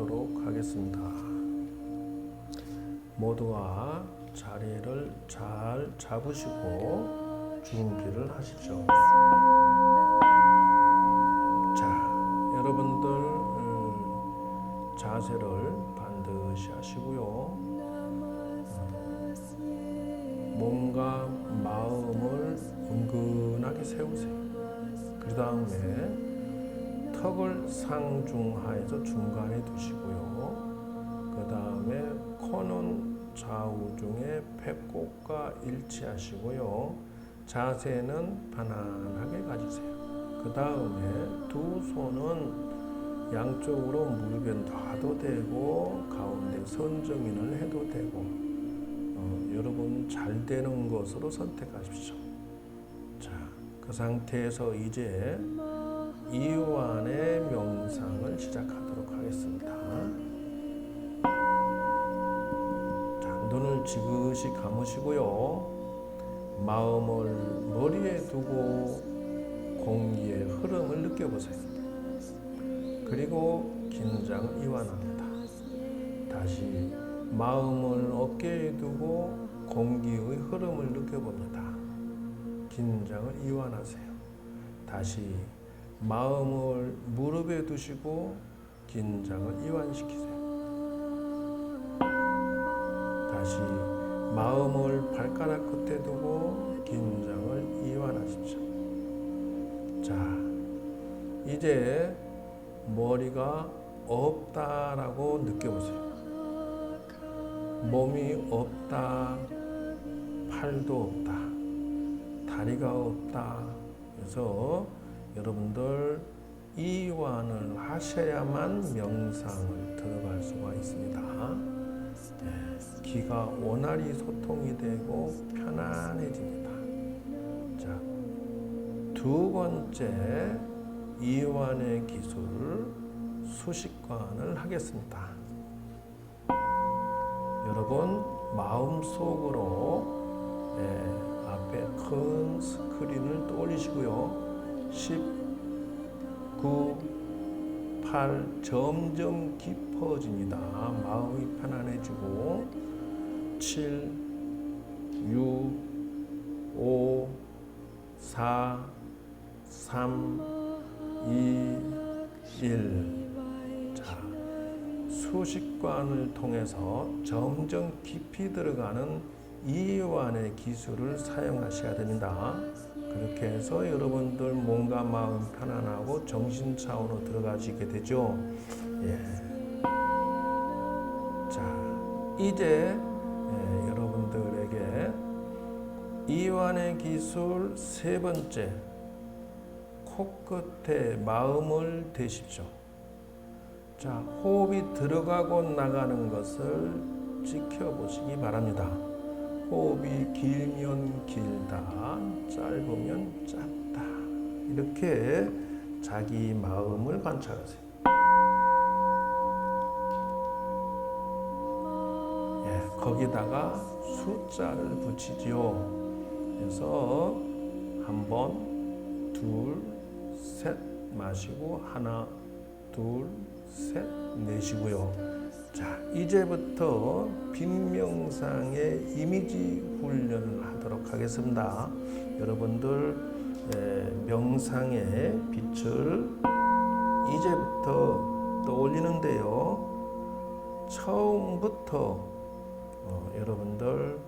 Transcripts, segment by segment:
하도록 하겠습니다. 모두가 자리를 잘 잡으시고 준비를 하십시오. 자, 여러분들 음, 자세를 반드시 하시고요. 음, 몸과 마음을 은근하게 세우세요. 그 다음에 턱을 상중하에서 중간에 두시고요. 그 다음에 코는 좌우 중에 배꼽과 일치하시고요. 자세는 편안하게 가지세요. 그 다음에 두 손은 양쪽으로 무릎에 놔도 되고 가운데 선정인을 해도 되고 어, 여러분 잘 되는 것으로 선택하십시오. 자, 그 상태에서 이제 이완의 명상을 시작하도록 하겠습니다. 자, 눈을 지그시 감으시고요. 마음을 머리에 두고 공기의 흐름을 느껴보세요. 그리고 긴장을 이완합니다. 다시 마음을 어깨에 두고 공기의 흐름을 느껴봅니다. 긴장을 이완하세요. 다시 마음을 무릎에 두시고 긴장을 이완시키세요. 다시 마음을 발가락 끝에 두고 긴장을 이완하십시오. 자, 이제 머리가 없다라고 느껴보세요. 몸이 없다, 팔도 없다, 다리가 없다. 그래서 여러분들 이완을 하셔야만 명상을 들어갈 수가 있습니다. 네, 기가 원활히 소통이 되고 편안해집니다. 자, 두 번째 이완의 기술 수식관을 하겠습니다. 여러분 마음속으로 예, 앞에 큰 스크린을 떠올리시고요. 10, 9, 8 점점 깊어집니다. 마음이 편안해지고 7, 6, 5, 4, 3, 2, 1. 자, 수식관을 통해서 점점 깊이 들어가는 이완의 기술을 사용하셔야 됩니다. 그렇게 해서 여러분들 몸과 마음 편안하고 정신 차원으로 들어가시게 되죠. 예. 자, 이제 예, 여러분들에게 이완의 기술 세 번째 코끝에 마음을 대십시오. 자, 호흡이 들어가고 나가는 것을 지켜보시기 바랍니다. 호흡이 길면 길다, 짧으면 짧다. 이렇게 자기 마음을 관찰하세요. 예, 거기다가 숫자를 붙이지요. 그래서 한 번, 둘, 셋 마시고 하나, 둘, 셋 내쉬고요. 자, 이제부터 빈명상의 이미지 훈련을 하도록 하겠습니다. 여러분들 에, 명상의 빛을 이제부터 떠올리는데요. 처음부터 어, 여러분들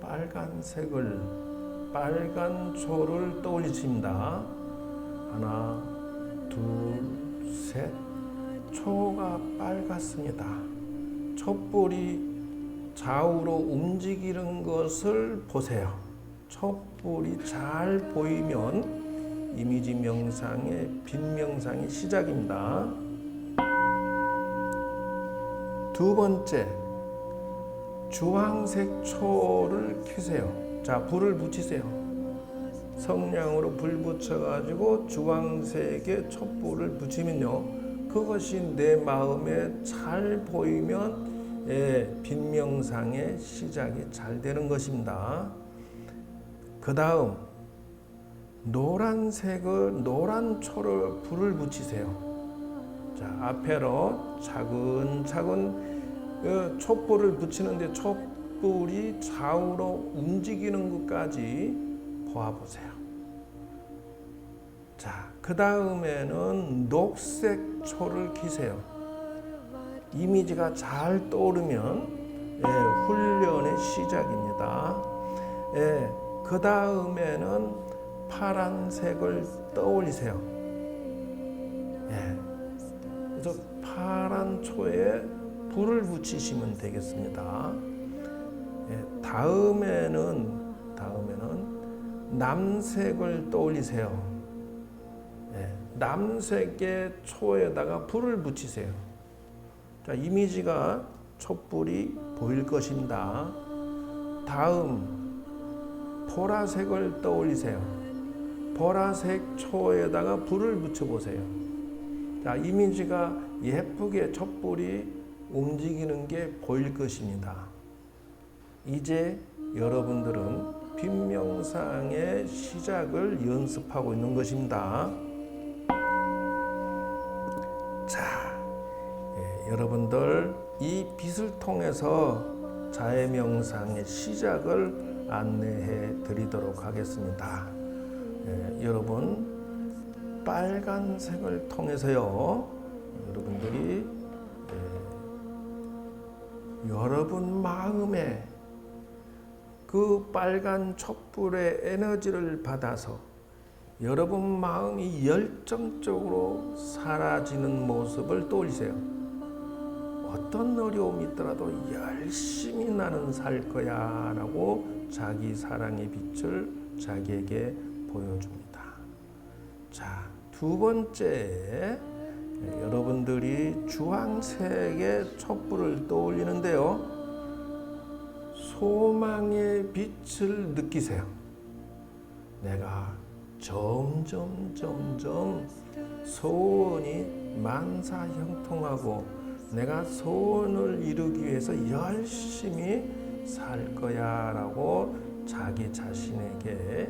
빨간색을 빨간 초를 떠올리십니다. 하나, 둘, 셋. 초가 빨갛습니다. 촛불이 좌우로 움직이는 것을 보세요. 촛불이 잘 보이면 이미지 명상의 빈 명상의 시작입니다. 두 번째, 주황색 초를 켜세요. 자, 불을 붙이세요. 성냥으로 불 붙여가지고 주황색의 촛불을 붙이면요. 그것이 내 마음에 잘 보이면 예, 빈명상의 시작이 잘 되는 것입니다. 그 다음 노란색을 노란 초를 불을 붙이세요. 자 자, 앞에로 차근차근 어, 촛불을 붙이는데 촛불이 좌우로 움직이는 것까지 보아보세요. 자, 그 다음에는 녹색 초를 키세요. 이미지가 잘 떠오르면 예, 훈련의 시작입니다. 예, 그 다음에는 파란색을 떠올리세요. 예, 그래서 파란 초에 불을 붙이시면 되겠습니다. 예, 다음에는 다음에는 남색을 떠올리세요. 예, 남색의 초에다가 불을 붙이세요. 자, 이미지가 촛불이 보일 것입니다. 다음 보라색을 떠올리세요. 보라색 초에다가 불을 붙여 보세요. 자, 이미지가 예쁘게 촛불이 움직이는 게 보일 것입니다. 이제 여러분들은 빈명상의 시작을 연습하고 있는 것입니다. 여러분들 이 빛을 통해서 자해 명상의 시작을 안내해 드리도록 하겠습니다. 예, 여러분 빨간색을 통해서요. 여러분들이 예, 여러분 마음에 그 빨간 촛불의 에너지를 받아서 여러분 마음이 열정적으로 사라지는 모습을 떠올리세요. 어떤 어려움이 있더라도 열심히 나는 살 거야 라고 자기 사랑의 빛을 자기에게 보여줍니다. 자, 두 번째, 여러분들이 주황색의 촛불을 떠올리는데요. 소망의 빛을 느끼세요. 내가 점점 점점 소원이 만사 형통하고 내가 소원을 이루기 위해서 열심히 살 거야 라고 자기 자신에게